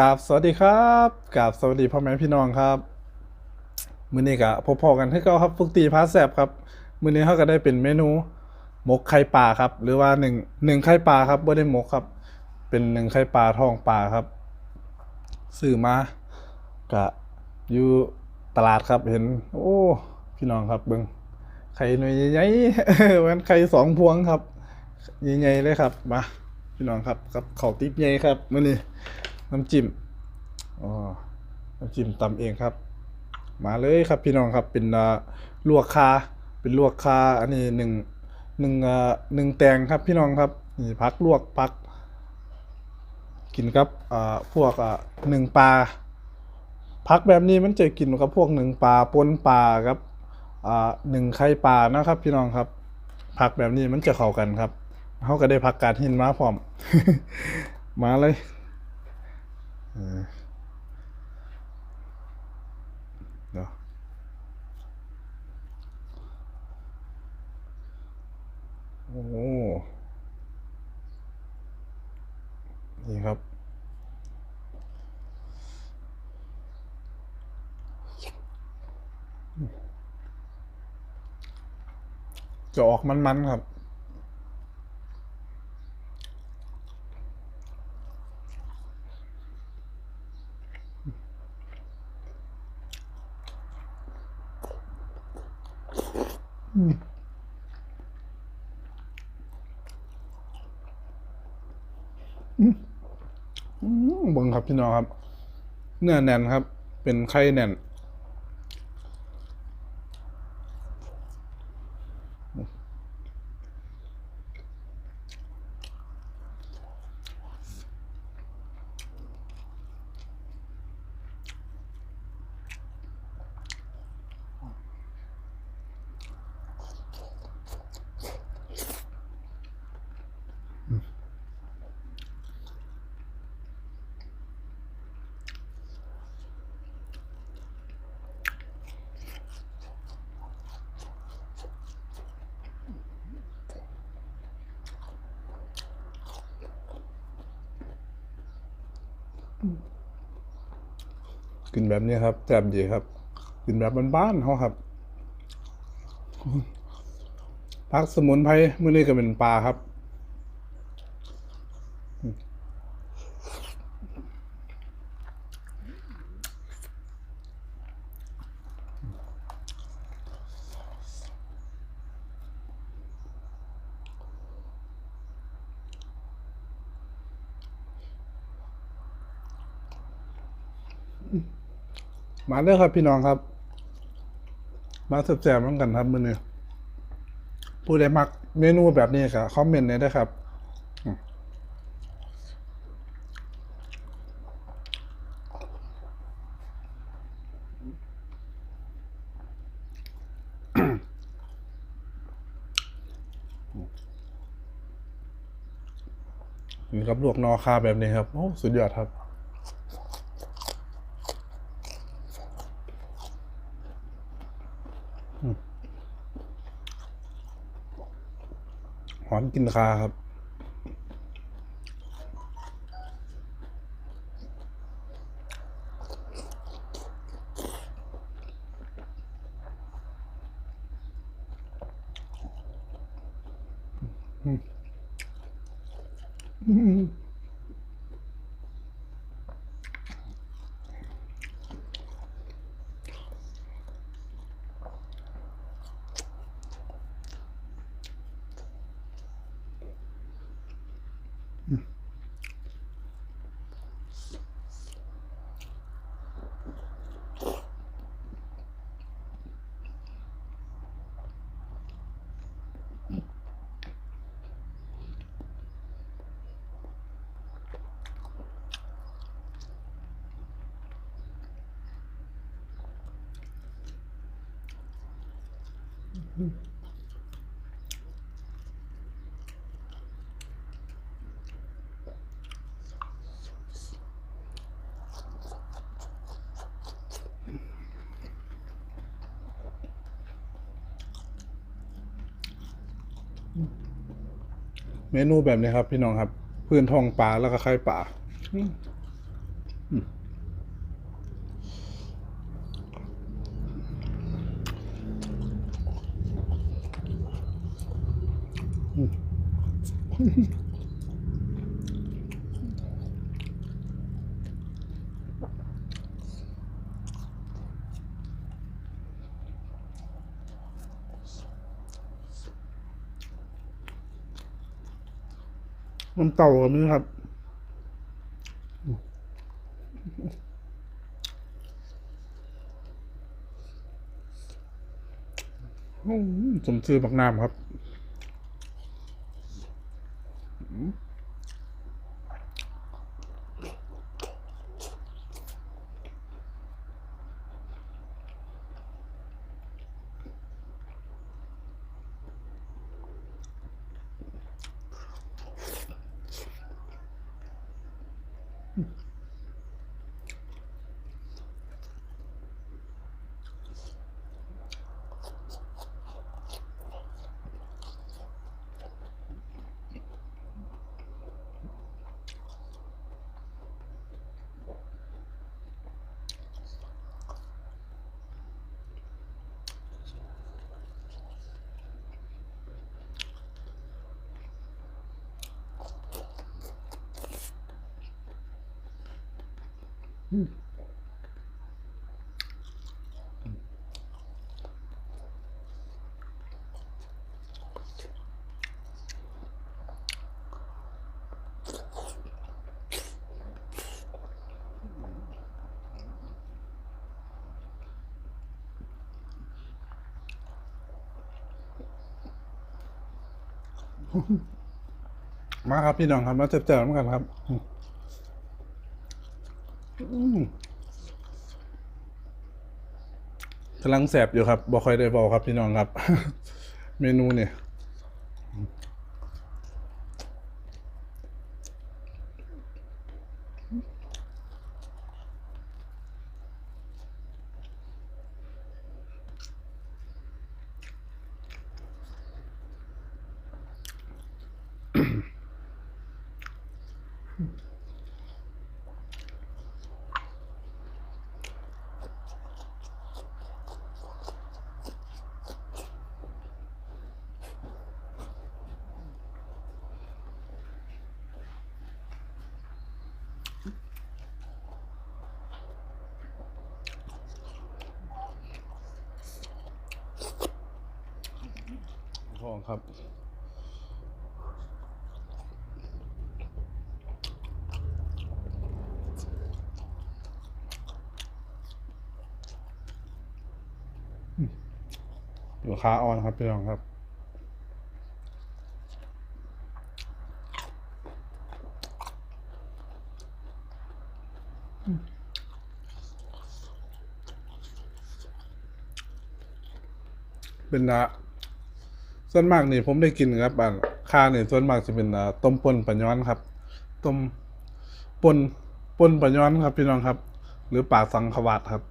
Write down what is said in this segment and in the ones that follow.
กราบสวัสดีครับกราบสวัสดีพ่อแม่พี่น้องครับ มื้อนี้ก็พบๆกันให้เก่าครับฟุกตีพาแซบครับ มื้อนี้เขาก็ได้เป็นเมนูหมกไข่ปลาครับ หรือว่าหนึ่งหนึ่งไข่ปลาครับไม่ได้หมกครับ เป็นหนึ่งไข่ปลาทองปลาครับซื้อมากะอยู่ตลาดครับเห็น โอ้พี่น้องครับเบิ่งไข่หน่วยใหญ่ๆมันไข่สองพวงครับใหญ่ๆเลยครับมาพี่น้องครับกับเขาติ๊บใหญ่ครับมื้อนี้ น้ำจิ้มอ๋อน้ำจิ้มตำเองครับ มาเลยครับพี่น้องครับเป็นลวกคาเป็นลวกคาอันนี้หนึ่งหนึ่งอ่าหนึ่งแตงครับพี่น้องครับนี่พักลวกพัก กินกับอ่าพวกอ่าหนึ่งปลาพักแบบนี้มันจะกินกับพวกหนึ่งปลาปนปลาครับอ่าหนึ่งไข่ปลานะครับ พี่น้องครับผักแบบนี้มันจะเข้ากันครับเขาก็ได้ผักกาดหินมาพร้อม มาเลย เออเดี๋ยวโอ้นี่ครับ จะออกมันๆครับ บิ่งครับพี่น้องครับ เนื้อแน่นครับ เป็นไข่แน่น กินแบบนี้ครับแซ่บดีครับ กินแบบบ้านๆเขาครับพักสมุนไพรมื้อนี้ก็เป็นปลาครับ มาเด้อครับพี่น้องครับ มาแซ่บๆเหมือนกันครับมื้อนี้ผู้ใดมักเมนูแบบนี้ก็คอมเมนต์ได้เด้ครับนี่ครับลวกนอคาแบบนี้ครับ โอ้ สุดยอดครับ หอนกินคาครับ เมนูแบบนี้ครับ พี่น้องครับ พื้นทองปลาแล้วก็ไข่ปลา น้ำเต่ากับนี้ครับอืมสมชื่อบักน้ำครับ มาครับพี่น้องครับมาเจอๆเหมือนกันครับกำลังแสบอยู่ครับบอค่อยได้บอกครับพี่น้องครับ เมนูเนี่ย ท องครับ อยู่ค้าออนครับพี่น้องครับเป็นนะ ส่วนมากนี่ผมได้กินครับอ่าค่านี่ส่วนมากจะเป็นอ่าต้มป่นปลาย้อนครับ ต้มป่นป่นปลาย้อนครับ พี่น้องครับ หรือปลาสังขวาดครับ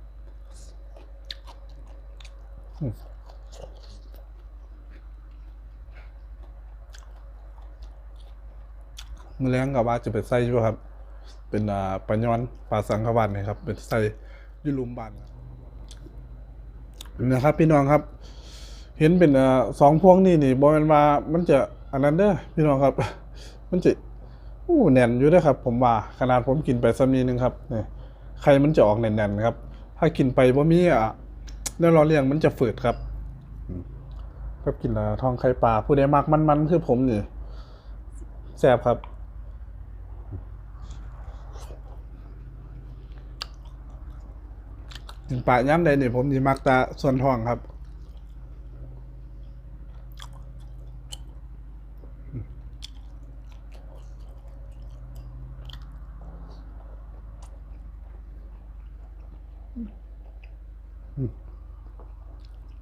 มือแรงกับว่าจะไปใส่อยู่ครับ เป็นอ่าปลาย้อนปลาสังขวาดนะครับ เป็นใส่อยุลุมบานนะครับพี่น้องครับ เห็นเป็นสองพวงนี่นี่บอมันว่ามันจะอันนั้นเด้อพี่น้องครับ มันจะอู้แน่นอยู่ด้อครับ ผมว่าขนาดผมกินไปสักนิดนึงครับนี่ไข่มันจะออกแน่นๆครับ ถ้ากินไปบ่มีอะแล้วรอเลี้ยงมันจะฝืดครับครับกินละทองไข่ปลาผู้ใดมักมันๆคือผมนี่แซ่บครับถึงปลาย่ำใดนี่ผมสิมักตาส่วนทองครับ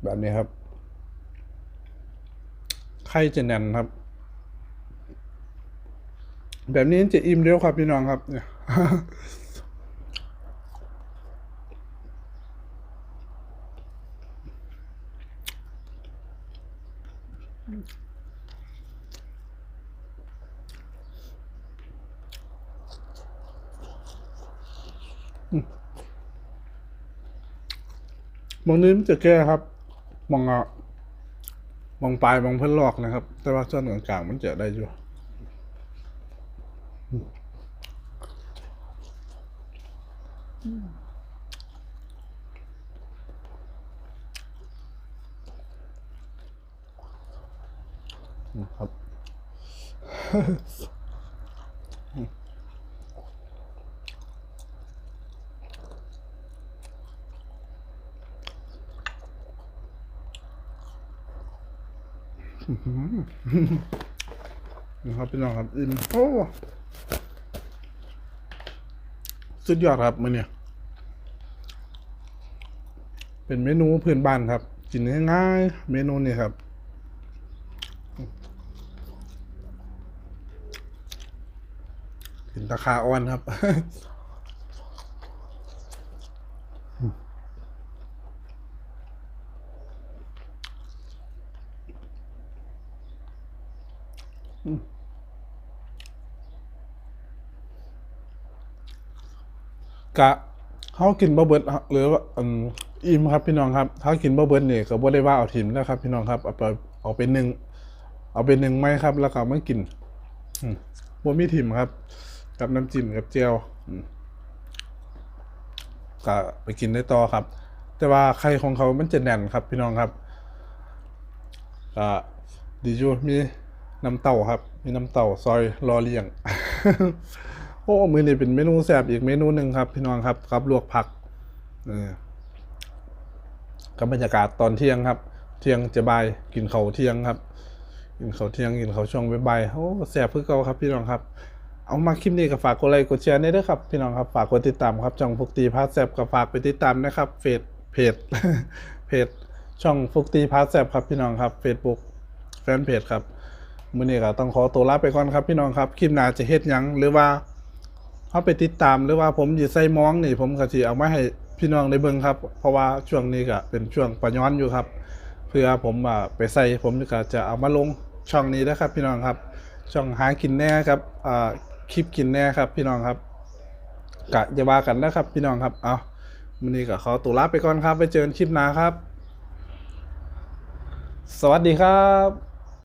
แบบนี้ครับ ไข่จะแน่นครับ แบบนี้จะอิ่มเร็วครับพี่น้องครับเนี่ยม องนี้มันจะแก้ครับมองอะมองปลายมองเพิ่นลอกนะครับ แต่ว่าส่วนกลางๆมันจะได้อยู่ครับ นะครับพี่น้องครับอินโอ้สุดยอดครับมือเนี่ย เป็นเมนูพื้นบ้านครับ กินง่ายๆเมนูนี้ครับกินตะคาอ่อนครับ กะเขากินบ่เบิดหรือว่าอืมอิ่มครับพี่น้องครับถ้ากินบ่เบิดเนี่ยก็บ่ได้ว่าเอาถิ่มนะครับ พี่น้องครับเอาไปเอาไปหนึ่งเอาไปหนึ่งไหมครับ แล้วก็เอามากินอืมบ่มีถิ่มครับ กับน้ำจิ้มกับเจียวก็ไปกินได้ต่อครับ แต่ว่าไข่ของเขามันจะแน่นครับ พี่น้องครับก็ดีอยู่มี น้ำเต้าครับ มีน้ำเต้าซอยรอเลี้ยง โอ้มือนี่เป็นเมนูแซ่บอีกเมนูหนึ่งครับ พี่น้องครับครับลวกผักเออกับบรรยากาศตอนเที่ยงครับ เที่ยงจะบายกินเขาเที่ยงครับ กินเขาเที่ยงกินเขาช่วงบ่ายๆโอ้แซ่บเพื่อเก่าครับ พี่น้องครับ เอามาคลิปนี้ก็ฝากกดไลค์กดแชร์ได้ด้วยครับ พี่น้องครับฝากกดติดตามครับช่องฟุกตีพาร์ทแซบก็ฝากไปติดตามนะครับเฟซเพจเพจช่องฟุกตีพาร์ทแซบครับพี่น้องครับเฟซบุ๊กแฟนเพจครับ มื้อนี้ก็ต้องขอตัวลาไปก่อนครับพี่น้องครับคลิปหน้าจะเฮ็ดหยังหรือว่าเขาไปติดตามหรือว่าผมอยู่ใส่มองนี่ ผมก็สิเอามาให้พี่น้องได้เบิ่งครับ เพราะว่าช่วงนี้ก็เป็นช่วงประย้อนอยู่ครับ เพื่อผมอ่าไปใส่ผมก็จะเอามาลงช่องนี้นะครับ พี่น้องครับ ช่องหากินแน่ครับอ่าคลิปกินแน่ครับ พี่น้องครับกะอย่าว่ากันนะครับ พี่น้องครับเอาวันนี้ก็ขอตัวลาไปก่อนครับไปเจอกันคลิปหน้าครับ สวัสดีครับ